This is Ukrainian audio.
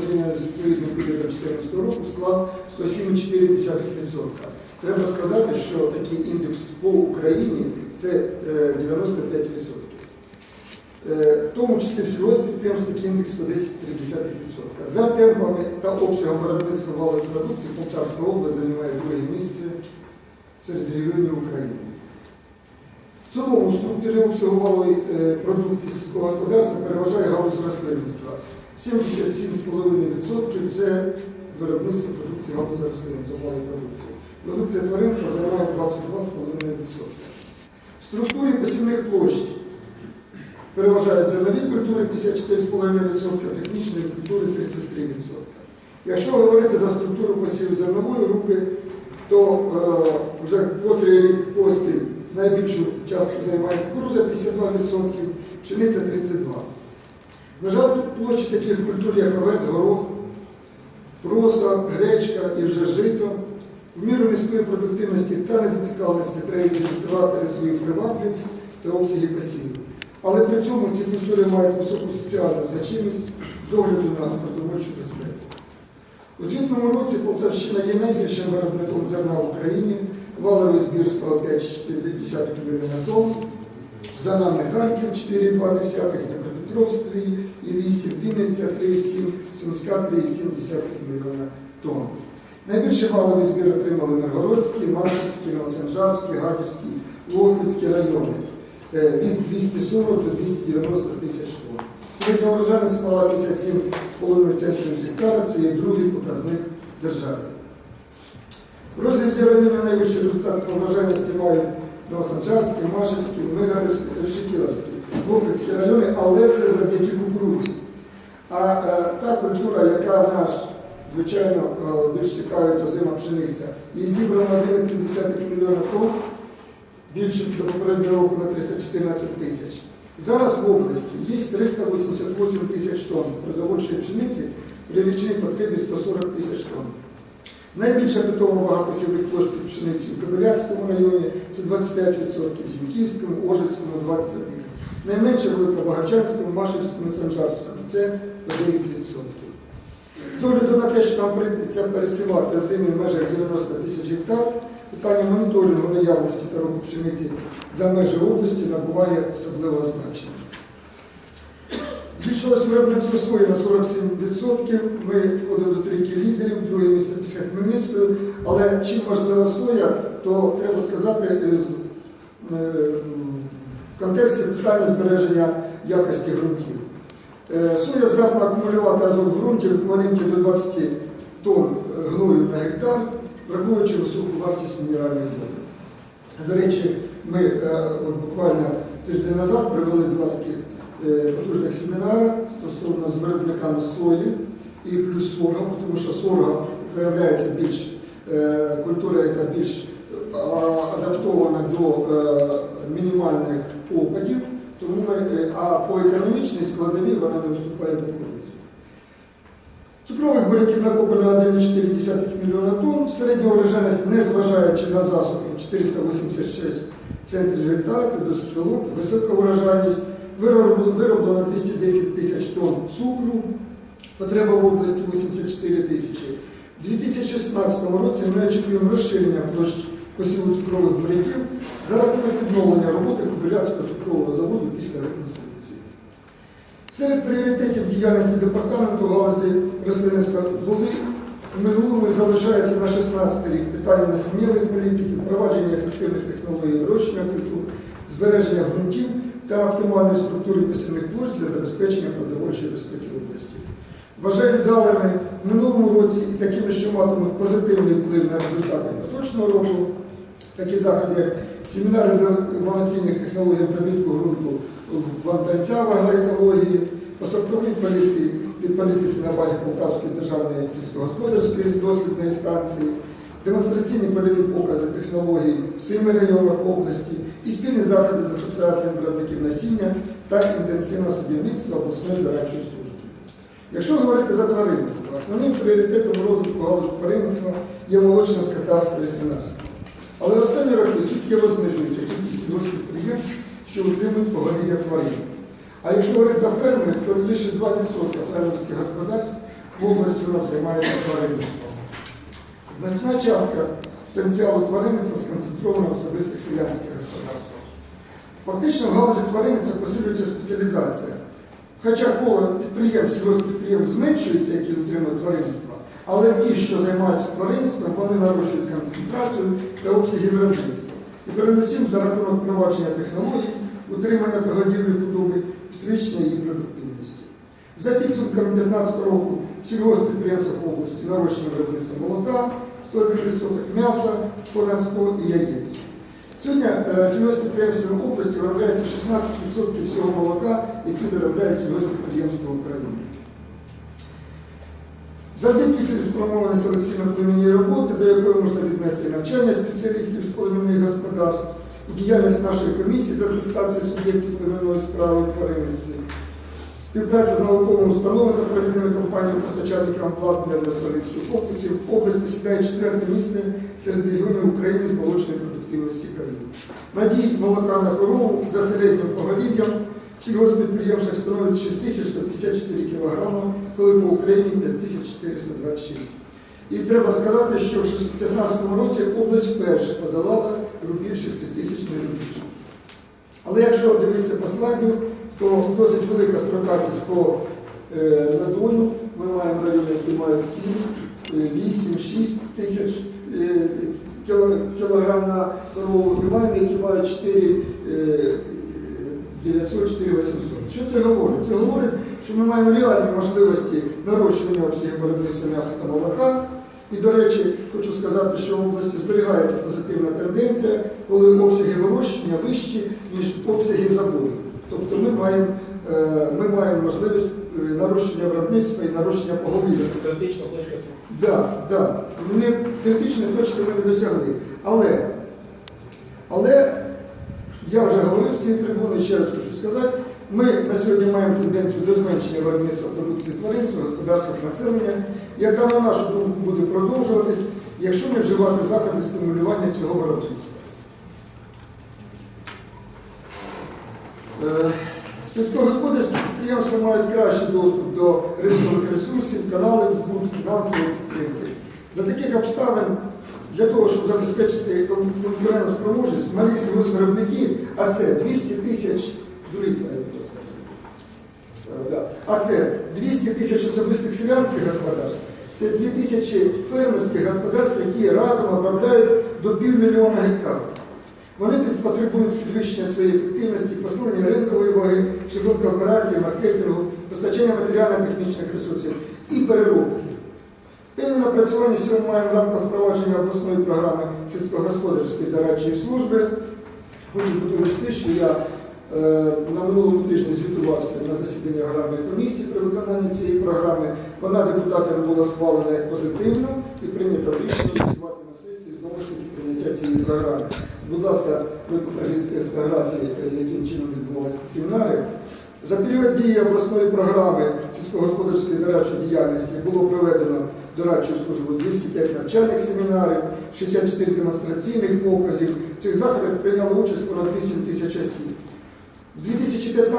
порівняно з відповідним періодом 2014 року склав 107,4%. Треба сказати, що такий індекс по Україні це е, 95%. Е, В тому числі в сільгоспідприємств такий індекс 110,3%. За темпами та обсягом виробництва валової продукції Полтавська область займає друге місце серед регіонів України. В цілому в структурі обсягу валової е, продукції сільського господарства переважає галузь рослинництва. 77,5% це виробництво продукції рослинництва, валової продукції. Продукція тваринства займає 22,5%. В структурі посівних площ переважають зернові культури 54,5%, технічні культури 33%. Якщо говорити за структуру посіву зернової групи, то е, вже котрий рік поспіль найбільшу частку займає кукуруза 52%, пшениця 32%. На жаль, площі таких культур, як овець, горох, проса, гречка і вже жито, в міру низької продуктивності та незацікавленості треба ідентифікувати свою привабливість та обсяги посівів. Але при цьому ці культури мають високу соціальну значимість з огляду на продовольчу безпеку. У звітному році Полтавщина є найбільшим виробником зерна в Україні, валовий збір склав 5,4 мільйона тонн, за нами Харків 4,2, Дніпропетровськ 3,8, Вінниця 3,7, Сумська 3,7 мільйона тонн. Найбільший валовий збір отримали Миргородський, Машівський, Новосанжарський, Гадівський, Лохвицький райони е, від 240 до 290 тисяч тонн. Середня урожайність склала 57,5 центрів гектара, це є другий показник держави. В розрізі районів найвищий результат по врожайності мають Новосанчарський, Машинський, Мига-Решетіловський, Лохвицькі райони, але це завдяки кукурудзі. А е, та культура, яка наш, звичайно, е, більш цікавить озима пшениця, її зібрано 1,3 мільйона тонн, більше до попереднього року на 314 тисяч. Зараз в області є 388 тисяч тонн продовольчої пшениці при річній потребі 140 тисяч тонн. Найбільша питома вага посівних площ пшениці у Кобиляцькому районі це 25%, в Зіньківському, Ожицькому 21%. Найменше велика Багачанському, Машівському, Санжарському це 9%. З огляду на те, що нам прийдеться пересівати зимі в межах 90 тисяч гектар, питання моніторингу наявності та руху пшениці за межі області набуває особливого значення. Збільшилось виробництво сої на 47%. Ми входимо до трійки лідерів, друге місце після Хмельницької. Але чим важлива соя, то треба сказати з, в контексті питання збереження якості ґрунтів. Е, Соя здатна акумулювати азот в ґрунті в еквіваленті до 20 тонн е, гною на гектар, враховуючи високу вартість мінеральної води. До речі, ми е, от буквально тиждень назад провели два таких потужних семінари стосовно з виробниками сої і плюс сорга, тому що сорга виявляється більш культура, яка більш адаптована до мінімальних опадів, тому ми, е, а по економічній складовій вона не виступає до кукурудзи. Цукрових буряків накоплено 1,4 мільйона тонн, середня урожайність, незважаючи на засуху, 486 центрів гектара, це досить велика, висока урожайність, вироблено 210 тисяч тонн цукру, потреба в області 84 тисячі. У 2016 році ми очікуємо розширення площ посіву цукрових буряків за рахунок відновлення роботи Кобиляцького цукрового заводу після реконструкції. Серед пріоритетів діяльності департаменту галузі рослинництва були в минулому залишається на 16 рік питання насіннєвої політики, впровадження ефективних технологій вирощення культур, збереження ґрунтів та оптимальної структури посівних площ для забезпечення продовольчої безпеки області. Вважаю віддаленими в минулому році і такими, що матимуть позитивний вплив на результати поточного року, такі заходи, як семінари з інноваційних технологій обробітку ґрунту в агроекології, по сортовій поліції, політиці на базі Полтавської державної сільськогосподарської дослідної станції, демонстраційні польові покази технологій в семи районах області і спільні заходи з асоціаціями виробників насіння та інтенсивного садівництва обласної дорадчої служби. Якщо говорити за тваринництво, основним пріоритетом розвитку галузі тваринництва є молочне скотарство і свинарство. Але останні роки суттєво знижується кількість підприємств, що утримують поголів'я тварин. А якщо говорити за ферми, то лише 2% фермерських господарств в області у нас займається тваринництвом. Значна частка потенціалу тваринництва сконцентрована в особистих селянських господарствах. Фактично в галузі тваринництва посилюється спеціалізація. Хоча коло підприємств, сільгоспідприємств зменшується, які утримують тваринництво, але ті, що займаються тваринництвом, вони нарощують концентрацію та обсяги виробництва. І передусім за рахунок впровадження технологій, утримання та годівлі худоби, підвищення її продуктивності. За підсумками 2015 року в сільгоспідприємствах області нарощено виробництво молока, 101%, м'яса, понад 100 і яєць. Сьогодні е, сільгоспідприємствами області виробляється 16% всього молока, які виробляють сільгоспідприємства України. Завдяки цілеспрямованій селекційно-племінній роботи, до якої можна віднести навчання спеціалістів з племінних господарств і діяльність нашої комісії з атестації суб'єктів племінної справи у тваринництві, співпраця з науковими установами та провідними компаніями постачальниками обладнання для тваринських комплексів, область посідає четверте місце серед регіонів України з молочної продуктивності країни. Надій молока на корову за середнім поголів'ям в сільгоспідприємствах становить 6154 кг, коли по Україні 5426. І треба сказати, що в 2015 році область вперше подолала рубіж 6 тисячний рубіж. Але якщо дивитися по слайду, то досить велика строкатість по е, надою. Ми маємо райони, які мають 7, е, 8, 6 тисяч е, кілограм на корову, і маємо, які мають 4 е, 900, 4 800. Що це говорить? Це говорить, що ми маємо реальні можливості нарощування обсягів виробництва м'яса та молока. І, до речі, хочу сказати, що в області зберігається позитивна тенденція, коли обсяги вирощення вищі, ніж обсяги забуду. Тобто ми маємо, е, ми маємо можливість е, нарощення виробництва і нарощення поголів'я. Критична точка. Да, да. Вони критичної точки ми не досягли. Але, але я вже говорив з цієї трибуни, ще раз хочу сказати, ми на сьогодні маємо тенденцію до зменшення виробництва продукції тваринства, в господарствах населення, яка, на нашу думку, буде продовжуватись, якщо не вживати заходи стимулювання цього виробництва. Е, Сільськогосподарські підприємства мають кращий доступ до ринкових ресурсів, каналів збуту, фінансової підтримки. За таких обставин, для того, щоб забезпечити кон- конкурентоспроможність, малі сільгоспвиробники, а це 200 тисяч, да. А це 200 тисяч особистих селянських господарств, це 2 тисячі фермерських господарств, які разом обробляють до півмільйона гектарів. Вони потребують підвищення своєї ефективності, посилення ринкової ваги, шляхом кооперації, маркетингу, постачання матеріально-технічних ресурсів і переробки. Напрацювання сьогодні маємо в рамках впровадження обласної програми сільськогосподарської дорадчої служби. Хочу доповісти, що я е, на минулому тижні звітувався на засіданні аграрної комісії при виконанні цієї програми. Вона депутатами була схвалена як позитивно і прийнято рішення ініціювати на сесії знову ж таки прийняття цієї програми. Будь ласка, ви покажіть фотографії, яким чином відбувалися семінари. За період дії обласної програми сільськогосподарської дорадчої діяльності було проведено дорадчою служби 205 навчальних семінарів, 64 демонстраційних показів. В цих заходах прийняло участь понад 8 тисяч осіб. У 2015